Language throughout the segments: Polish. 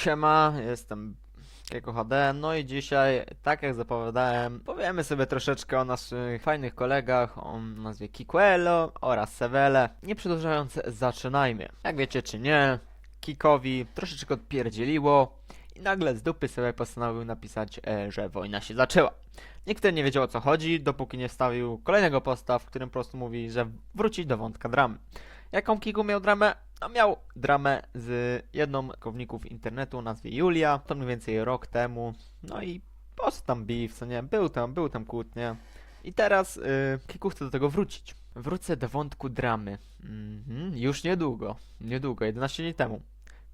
siema, jestem Kieko HD, no i dzisiaj, tak jak zapowiadałem, powiemy sobie troszeczkę o naszych fajnych kolegach o nazwie Kikuelo oraz Sevele. Nie przedłużając, zaczynajmy. Jak wiecie czy nie, Kikowi troszeczkę odpierdzieliło i nagle z dupy sobie postanowił napisać, e, że wojna się zaczęła. Nikt nie wiedział o co chodzi, dopóki nie wstawił kolejnego posta, w którym po prostu mówi, że wróci do wątka dramy. Jaką Kiku miał dramę? No miał dramę z jedną kowników internetu nazwie Julia, to mniej więcej rok temu. No i post tam beef, co nie, był tam, był tam kłótnie. I teraz y, Kiku chce do tego wrócić. Wrócę do wątku dramy. Mhm, już niedługo, niedługo, 11 dni temu.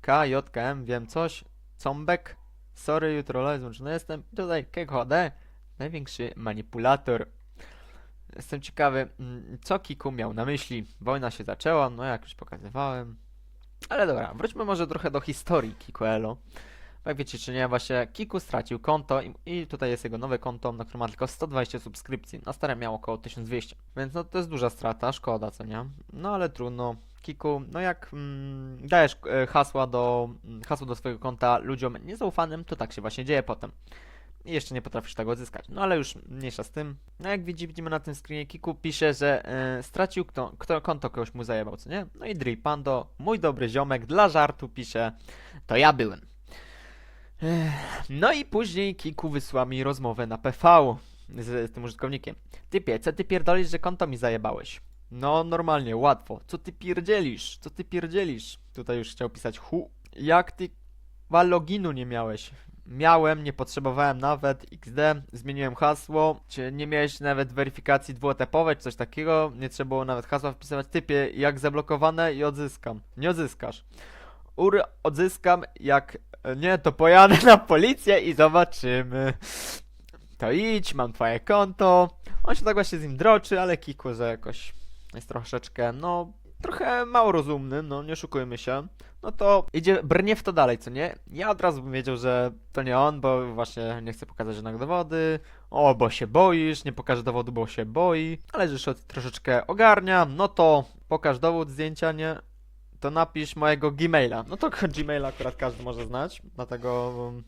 K, J, K, M, wiem coś. Combek, sorry, jutro live złączony jestem. I Tutaj KHD, największy manipulator. Jestem ciekawy, mm, co Kiku miał na myśli. Wojna się zaczęła, no jak już pokazywałem. Ale dobra, wróćmy może trochę do historii Kikuelo. Jak wiecie czy nie, właśnie Kiku stracił konto i, i tutaj jest jego nowe konto, na którym ma tylko 120 subskrypcji. Na stare miał około 1200. Więc no to jest duża strata, szkoda, co nie? No ale trudno. Kiku, no jak mm, dajesz e, hasła do, mm, hasło do swojego konta ludziom niezaufanym, to tak się właśnie dzieje potem i jeszcze nie potrafisz tego odzyskać. No ale już mniejsza z tym. No jak widzi- widzimy na tym screenie, Kiku pisze, że e, stracił kto, kto, konto kogoś mu zajebał, co nie? No i Drill Pando, mój dobry ziomek, dla żartu pisze, to ja byłem. No i później Kiku wysła mi rozmowę na PV z, z tym użytkownikiem. Typie, co ty pierdolisz, że konto mi zajebałeś? No normalnie, łatwo. Co ty pierdzielisz? Co ty pierdzielisz? Tutaj już chciał pisać hu. Jak ty Wa loginu nie miałeś. Miałem, nie potrzebowałem nawet XD, zmieniłem hasło, czy nie miałeś nawet weryfikacji dwuetapowej, czy coś takiego, nie trzeba było nawet hasła wpisywać typie, jak zablokowane i odzyskam. Nie odzyskasz. Ur odzyskam, jak e, nie, to pojadę na policję i zobaczymy. To idź, mam twoje konto. On się tak właśnie z nim droczy, ale Kiku, że jakoś jest troszeczkę, no, trochę mało rozumny, no, nie oszukujmy się no to idzie, brnie w to dalej, co nie? Ja od razu bym wiedział, że to nie on, bo właśnie nie chce pokazać żadnych dowody. O, bo się boisz, nie pokaże dowodu, bo się boi. Ale że już troszeczkę ogarnia, no to pokaż dowód zdjęcia, nie? To napisz mojego Gmaila. No to Gmaila akurat każdy może znać, dlatego um,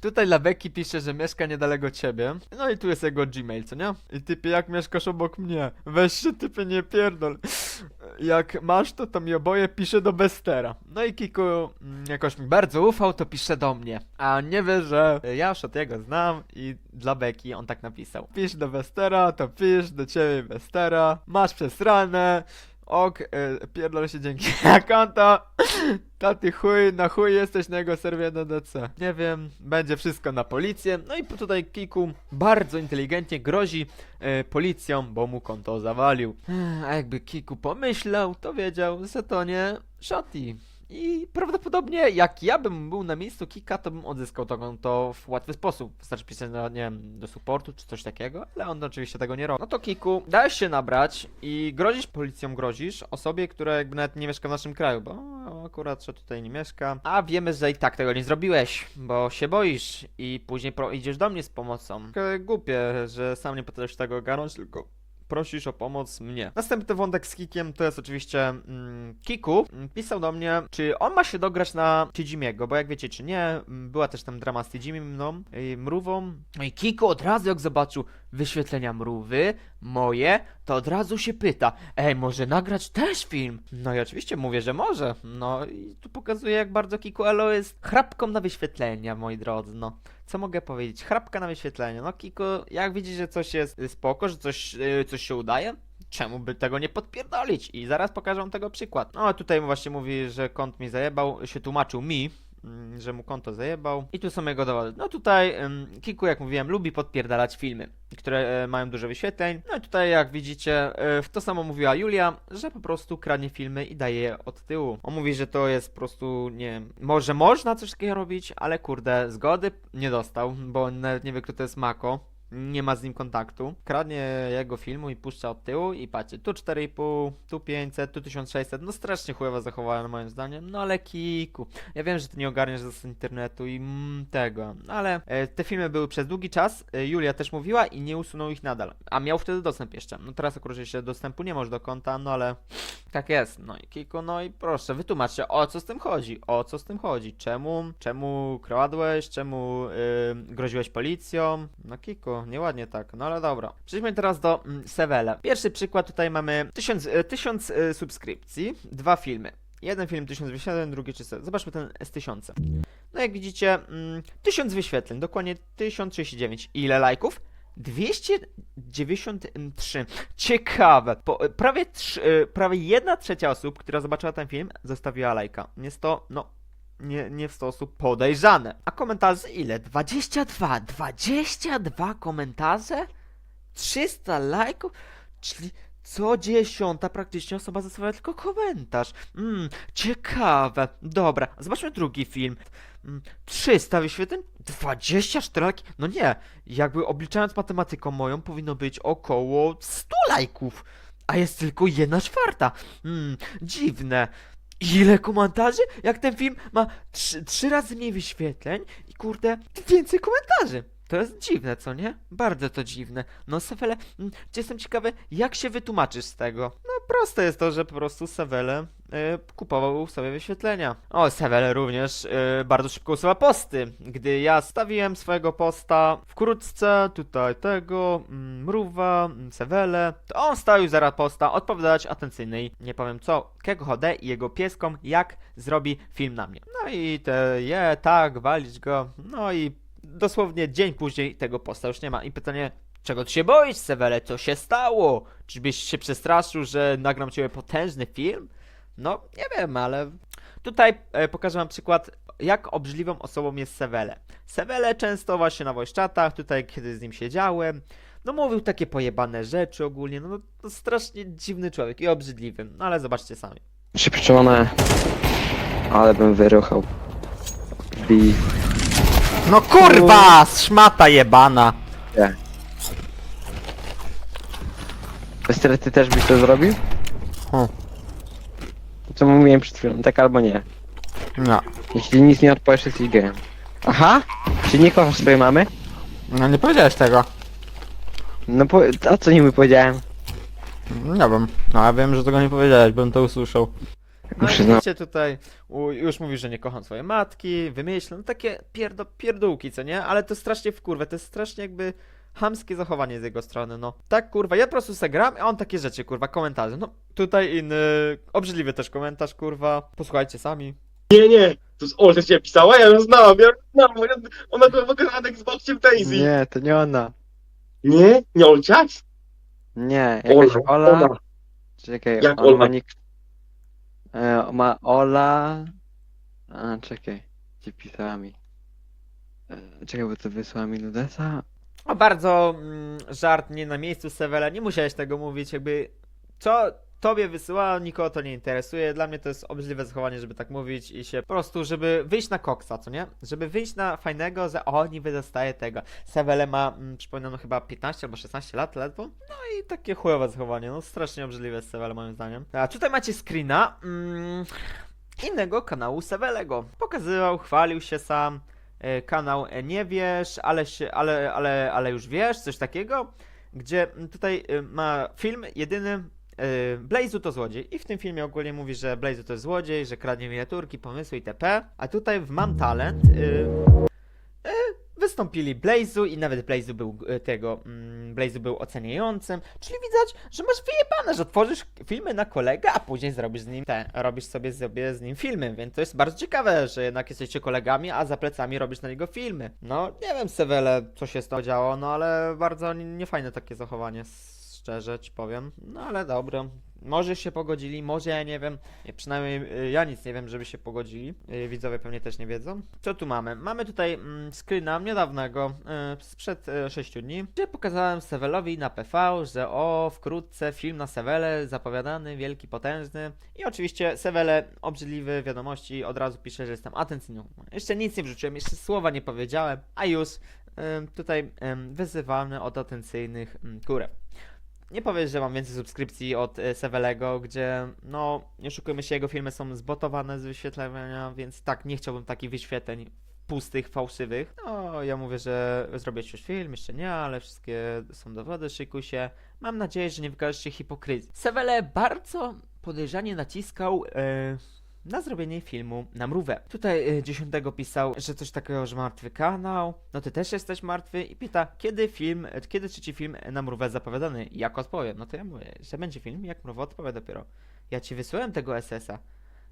tutaj dla Becky pisze, że mieszka niedaleko ciebie. No i tu jest jego Gmail, co nie? I typie, jak mieszkasz obok mnie? Weź się typie, nie pierdol. Jak masz to, to mi oboje pisze do Bestera. No i Kiku mm, jakoś mi bardzo ufał, to pisze do mnie. A nie wie, że ja już od jego znam i dla Beki on tak napisał. Pisz do Bestera, to pisz do ciebie Bestera. Masz przesrane. Ok, y, pierdol się dzięki na konto. Taty chuj, na chuj jesteś na jego serwie na DC. Nie wiem, będzie wszystko na policję. No i tutaj Kiku bardzo inteligentnie grozi e, policją, bo mu konto zawalił. A jakby Kiku pomyślał, to wiedział, że to nie Shotty. I prawdopodobnie jak ja bym był na miejscu Kika, to bym odzyskał to konto w łatwy sposób. Wystarczy pisać, no, nie wiem, do supportu czy coś takiego, ale on oczywiście tego nie robi. No to Kiku, dajesz się nabrać i grozisz policją, grozisz osobie, która jakby nawet nie mieszka w naszym kraju, bo akurat, że tutaj nie mieszka. A wiemy, że i tak tego nie zrobiłeś, bo się boisz i później idziesz do mnie z pomocą. Głupie, że sam nie potrafisz tego ogarnąć, tylko prosisz o pomoc mnie. Następny wątek z Kikiem to jest oczywiście mm, Kiku. Mm, Pisał do mnie, czy on ma się dograć na Tijimiego, bo jak wiecie, czy nie, mm, była też tam drama z Tijimi mną, i mrówą. No i Kiku od razu jak zobaczył wyświetlenia mrówy, moje, to od razu się pyta, ej, może nagrać też film? No i oczywiście mówię, że może. No i tu pokazuje, jak bardzo Kiku Elo jest chrapką na wyświetlenia, moi drodzy, no. Co mogę powiedzieć? Chrapka na wyświetlenie. No Kiko, jak widzisz, że coś jest spoko, że coś, y, coś się udaje, czemu by tego nie podpierdolić? I zaraz pokażę tego przykład. No a tutaj właśnie mówi, że kont mi zajebał, się tłumaczył mi, że mu konto zajebał. I tu są jego dowody. No tutaj Kiku, jak mówiłem, lubi podpierdalać filmy, które e, mają dużo wyświetleń. No i tutaj, jak widzicie, e, w to samo mówiła Julia, że po prostu kradnie filmy i daje je od tyłu. On mówi, że to jest po prostu, nie może można coś takiego robić, ale kurde, zgody nie dostał, bo nawet nie wie, kto to jest Mako. Nie ma z nim kontaktu. Kradnie jego filmu i puszcza od tyłu i patrzcie, tu 4,5, tu 500, tu 1600, no strasznie chujowe zachowanie moim zdaniem, no ale kiku. Ja wiem, że ty nie ogarniasz z internetu i mm, tego, ale e, te filmy były przez długi czas, e, Julia też mówiła i nie usunął ich nadal, a miał wtedy dostęp jeszcze. No teraz akurat jeszcze dostępu nie masz do konta, no ale tak jest, no i Kiku, no i proszę, wytłumaczcie, o co z tym chodzi, o co z tym chodzi, czemu, czemu kradłeś, czemu yy, groziłeś policją, no Kiku, nieładnie tak, no ale dobra. Przejdźmy teraz do mm. Pierwszy przykład, tutaj mamy 1000 y, tysiąc, y, subskrypcji, dwa filmy. Jeden film 1000 wyświetleń, drugi 300. Zobaczmy ten z 1000. No jak widzicie, mm, 1000 wyświetleń, dokładnie 1039. Ile lajków? 293. Ciekawe. Po, prawie, y, prawie jedna trzecia osób, która zobaczyła ten film, zostawiła lajka. Jest to, no, nie, nie w sposób podejrzane. A komentarze ile? 22. 22 komentarze? 300 lajków? Czyli co dziesiąta praktycznie osoba zostawia tylko komentarz. Mmm, ciekawe. Dobra, zobaczmy drugi film. Mm, 300 wyświetleń? 24 lajki? No nie, jakby obliczając matematyką moją, powinno być około 100 lajków. A jest tylko jedna czwarta. Mmm, dziwne. Ile komentarzy? Jak ten film ma trzy, trzy razy mniej wyświetleń i kurde, więcej komentarzy. To jest dziwne, co nie? Bardzo to dziwne. No, Sewele, mm, jestem ciekawy, jak się wytłumaczysz z tego? No, proste jest to, że po prostu Sewele kupował sobie wyświetlenia. O, Sewele również y, bardzo szybko usuwa posty. Gdy ja stawiłem swojego posta wkrótce, tutaj tego, mm, Mruwa, mm, Sewele, to on stawił zaraz posta odpowiadać atencyjnej, nie powiem co, Kego i jego pieskom, jak zrobi film na mnie. No i te je, tak, walić go, no i dosłownie dzień później tego posta już nie ma. I pytanie, czego ty się boisz, Sewele? Co się stało? Czyżbyś się przestraszył, że nagram ciebie potężny film? No, nie wiem, ale tutaj e, pokażę wam przykład, jak obrzydliwą osobą jest Sewele. Sewele często właśnie na voice chatach, tutaj kiedy z nim siedziałem, no mówił takie pojebane rzeczy ogólnie, no to strasznie dziwny człowiek i obrzydliwy, no ale zobaczcie sami. Przypieczone. Ale bym wyruchał. Bi. No kurwa, szmata jebana! Nie. Westry, ty też byś to zrobił? Hm. Co mówiłem przed chwilą, tak albo nie. No, Jeśli nic nie odpowiesz, jesteś gejem. Aha! Czy nie kochasz swojej mamy? no nie powiedziałeś tego. No po... a co nie mi powiedziałem? Nie wiem, no ja wiem, że tego nie powiedziałeś, bym to usłyszał. No i widzicie tutaj, u, już mówisz, że nie kocham swojej matki, wymyślę, no takie pierdo, pierdółki, co nie? Ale to strasznie w kurwę, to jest strasznie jakby chamskie zachowanie z jego strony, no. Tak, kurwa, ja po prostu se gram, a on takie rzeczy, kurwa, komentarze. No, tutaj inny, obrzydliwy też komentarz, kurwa, posłuchajcie sami. Nie, nie, to jest Olga cię pisała, ja ją znałam, ja ją znałam, ja- ona była w ogóle na Xboxie w Daisy. Nie, to nie ona. nie, nie Olcia? Nie, jakaś Ola. Ola. Czekaj, Jak on ma Ola? nick... E, ma Ola... A, czekaj. Gdzie pisała mi? E, czekaj, bo to wysłała mi Ludesa? O, bardzo mm, żart nie na miejscu, Sewela, nie musiałeś tego mówić, jakby co tobie wysyła, nikogo to nie interesuje, dla mnie to jest obrzydliwe zachowanie, żeby tak mówić i się po prostu, żeby wyjść na koksa, co nie? Żeby wyjść na fajnego, że o, niby dostaje tego. Sewele ma, mm, przypominam, chyba 15 albo 16 lat ledwo, no i takie chujowe zachowanie, no strasznie obrzydliwe Sewele moim zdaniem. A tutaj macie screena, mm, innego kanału Sewelego. Pokazywał, chwalił się sam, kanał e, nie wiesz, ale, się, ale, ale, ale już wiesz, coś takiego, gdzie mm, tutaj e, ma film jedyny e, Blazu to złodziej i w tym filmie ogólnie mówi, że Blazu to złodziej, że kradnie miniaturki, pomysły itp. A tutaj w Mam Talent e, e, wystąpili Blazu i nawet Blazu był e, tego, Blazu był oceniającym, czyli widać, że masz wyjebane, że tworzysz filmy na kolegę, a później zrobisz z nim te, robisz sobie, sobie z nim filmy, więc to jest bardzo ciekawe, że jednak jesteście kolegami, a za plecami robisz na niego filmy. No, nie wiem Sewele, co się z tym działo, no ale bardzo nie- niefajne takie zachowanie, szczerze ci powiem. No ale dobra. Może się pogodzili, może ja nie wiem. Nie, Przynajmniej y, ja nic nie wiem, żeby się pogodzili. Y, Widzowie pewnie też nie wiedzą. Co tu mamy? Mamy tutaj mm, screena niedawnego, y, sprzed y, 6 dni, gdzie pokazałem Sevelowi na PV, że o, wkrótce film na Sevele, zapowiadany, wielki, potężny. I oczywiście Sevele, obrzydliwy, wiadomości, od razu pisze, że jestem atencyjną. Jeszcze nic nie wrzuciłem, jeszcze słowa nie powiedziałem, a już tutaj wyzywany od atencyjnych kurew. Nie powiesz, że mam więcej subskrypcji od e, Sevelego, gdzie, no, nie oszukujmy się, jego filmy są zbotowane z wyświetlenia, więc tak, nie chciałbym takich wyświetleń pustych, fałszywych. No, ja mówię, że zrobię już film, jeszcze nie, ale wszystkie są dowody, szykuj się. Mam nadzieję, że nie wykażesz się hipokryzji. Sewele bardzo podejrzanie naciskał e, na zrobienie filmu na mrówę. Tutaj e, dziesiątego pisał, że coś takiego, że martwy kanał, no ty też jesteś martwy i pyta, kiedy film, e, kiedy trzeci film na mrówę zapowiadany? Jak odpowiem? No to ja mówię, że będzie film, jak mrówę odpowie dopiero. Ja ci wysłałem tego SS-a.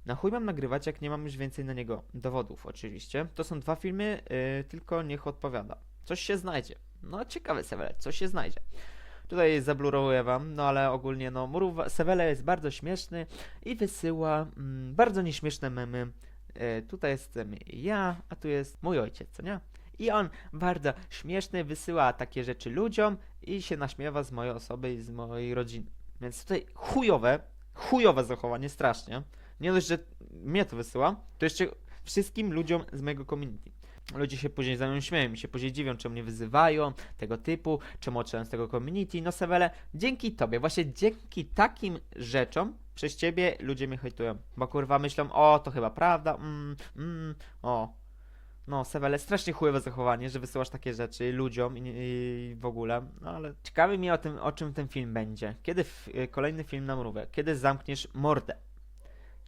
Na chuj mam nagrywać, jak nie mam już więcej na niego dowodów, oczywiście. To są dwa filmy, yy, tylko niech odpowiada. Coś się znajdzie. No, ciekawe, Sewele, coś się znajdzie. Tutaj zabluruję wam, no ale ogólnie, no, Sewele jest bardzo śmieszny i wysyła mm, bardzo nieśmieszne memy. Yy, tutaj jestem ja, a tu jest mój ojciec, co nie? I on bardzo śmieszny wysyła takie rzeczy ludziom i się naśmiewa z mojej osoby i z mojej rodziny. Więc tutaj chujowe, chujowe zachowanie, strasznie. Nie dość, że mnie to wysyła, to jeszcze wszystkim ludziom z mojego community. Ludzie się później za mną śmieją i się później dziwią, czemu mnie wyzywają, tego typu, czemu odszedłem z tego community. No Sewele, dzięki tobie, właśnie dzięki takim rzeczom przez ciebie ludzie mnie hejtują. Bo kurwa myślą, o to chyba prawda, mm, mm, o. No, Sewele, strasznie chujowe zachowanie, że wysyłasz takie rzeczy ludziom i, i w ogóle. No ale ciekawy mnie o tym, o czym ten film będzie. Kiedy f- kolejny film na mrówę? Kiedy zamkniesz mordę?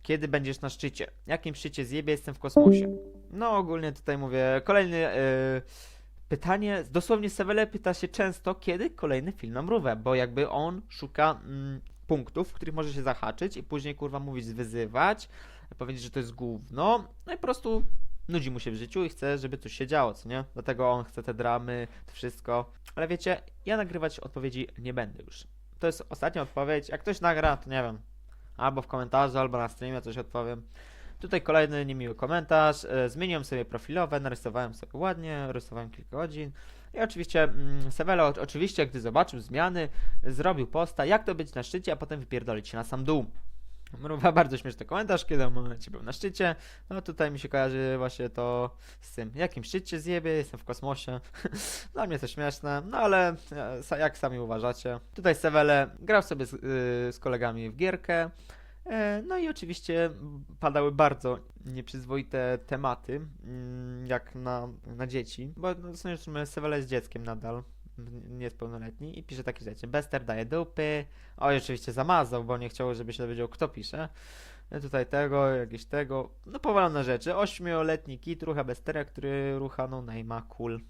Kiedy będziesz na szczycie? Jakim szczycie zjebie jestem w kosmosie? No ogólnie tutaj mówię, kolejny yy, pytanie, dosłownie Sewele pyta się często, kiedy kolejny film na mrówę, bo jakby on szuka mm, punktów, w których może się zahaczyć i później kurwa mówić, wyzywać, powiedzieć, że to jest gówno, no i po prostu nudzi mu się w życiu i chce, żeby coś się działo, co nie? Dlatego on chce te dramy, to wszystko. Ale wiecie, ja nagrywać odpowiedzi nie będę już. To jest ostatnia odpowiedź. Jak ktoś nagra, to nie wiem. Albo w komentarzu, albo na streamie coś odpowiem. Tutaj kolejny niemiły komentarz. E, Zmieniłem sobie profilowe, narysowałem sobie ładnie, rysowałem kilka godzin. I oczywiście mm, Sevelo oczywiście, gdy zobaczył zmiany, zrobił posta, jak to być na szczycie, a potem wypierdolić się na sam dół. Mruwa bardzo śmieszny komentarz, kiedy w momencie był na szczycie. No tutaj mi się kojarzy właśnie to z tym, jakim szczycie zjebie, jestem w kosmosie. Dla mnie to śmieszne, no ale e, jak sami uważacie. Tutaj Sewele grał sobie z, y, z kolegami w gierkę. E, No i oczywiście padały bardzo nieprzyzwoite tematy, mm, jak na, na dzieci, bo no, w sumie Sewele jest dzieckiem nadal, n- nie jest pełnoletni i pisze takie rzeczy. Bester daje dupy, oj oczywiście zamazał, bo nie chciał, żeby się dowiedział kto pisze. E, Tutaj tego, jakieś tego, no powalone rzeczy. Ośmioletni kit rucha Bestera, który rucha no najma cool.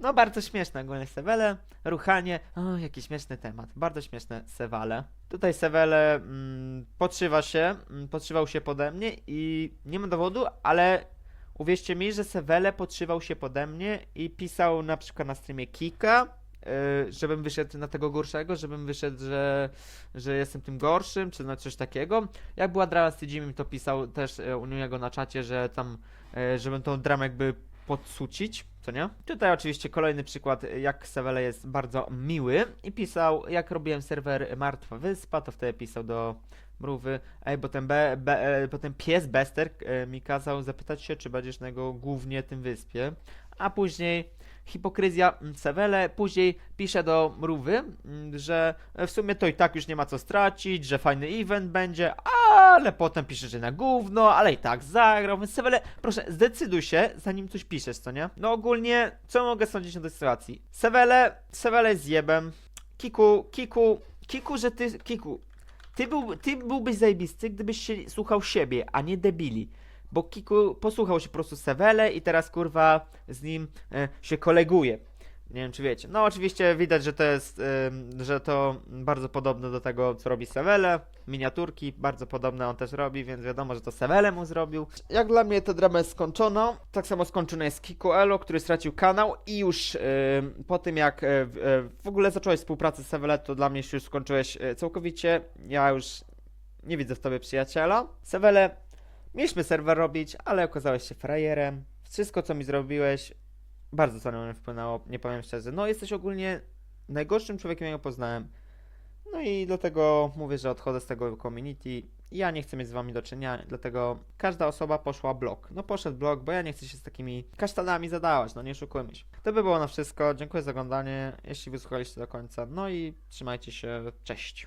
No bardzo śmieszne ogólnie Sewele, ruchanie, o jaki śmieszny temat, bardzo śmieszne Sewale. Tutaj Sewele mm, podszywa się, mm, podszywał się pode mnie i nie ma dowodu, ale uwierzcie mi, że Sewele podszywał się pode mnie i pisał na przykład na streamie Kika, y, żebym wyszedł na tego gorszego, żebym wyszedł, że, że jestem tym gorszym, czy na coś takiego. Jak była drama z Tydzimim, to pisał też y, u niego na czacie, że tam, y, żebym tą dramę jakby podsucić, co nie? Tutaj oczywiście kolejny przykład, jak Sewele jest bardzo miły i pisał, jak robiłem serwer Martwa Wyspa, to wtedy pisał do Mrówy, ej, bo ten, be, be, pies Bester e, mi kazał zapytać się, czy będziesz na jego głównie tym wyspie, a później hipokryzja mm, Sewele, później pisze do Mrówy, mm, że w sumie to i tak już nie ma co stracić, że fajny event będzie, ale potem pisze, że na gówno, ale i tak zagrał, więc Sewele, proszę, zdecyduj się, zanim coś piszesz, co nie? No ogólnie, co mogę sądzić o tej sytuacji? Sewele, Sewele jest zjebem, Kiku, Kiku, Kiku, że ty, Kiku, ty, był, ty byłbyś zajebisty, gdybyś się słuchał siebie, a nie debili. Bo Kiku posłuchał się po prostu Sewele i teraz kurwa z nim e, się koleguje. Nie wiem czy wiecie. No oczywiście widać, że to jest, że to bardzo podobne do tego, co robi Sewele. Miniaturki bardzo podobne on też robi, więc wiadomo, że to Sewele mu zrobił. Jak dla mnie ta drama jest skończona. Tak samo skończona jest Kiko Elo, który stracił kanał i już po tym jak e, w, e, w ogóle zacząłeś współpracę z Sewele, to dla mnie już skończyłeś e, całkowicie. Ja już nie widzę w tobie przyjaciela. Sewele, mieliśmy serwer robić, ale okazałeś się frajerem. Wszystko, co mi zrobiłeś, bardzo to na mnie wpłynęło, nie powiem szczerze. No, jesteś ogólnie najgorszym człowiekiem, jakiego poznałem. No i dlatego mówię, że odchodzę z tego community Ja nie chcę mieć z wami do czynienia, dlatego każda osoba poszła blok. No poszedł blok, bo ja nie chcę się z takimi kasztanami zadawać, no nie oszukujmy się. To by było na wszystko. Dziękuję za oglądanie, jeśli wysłuchaliście do końca. No i trzymajcie się, cześć.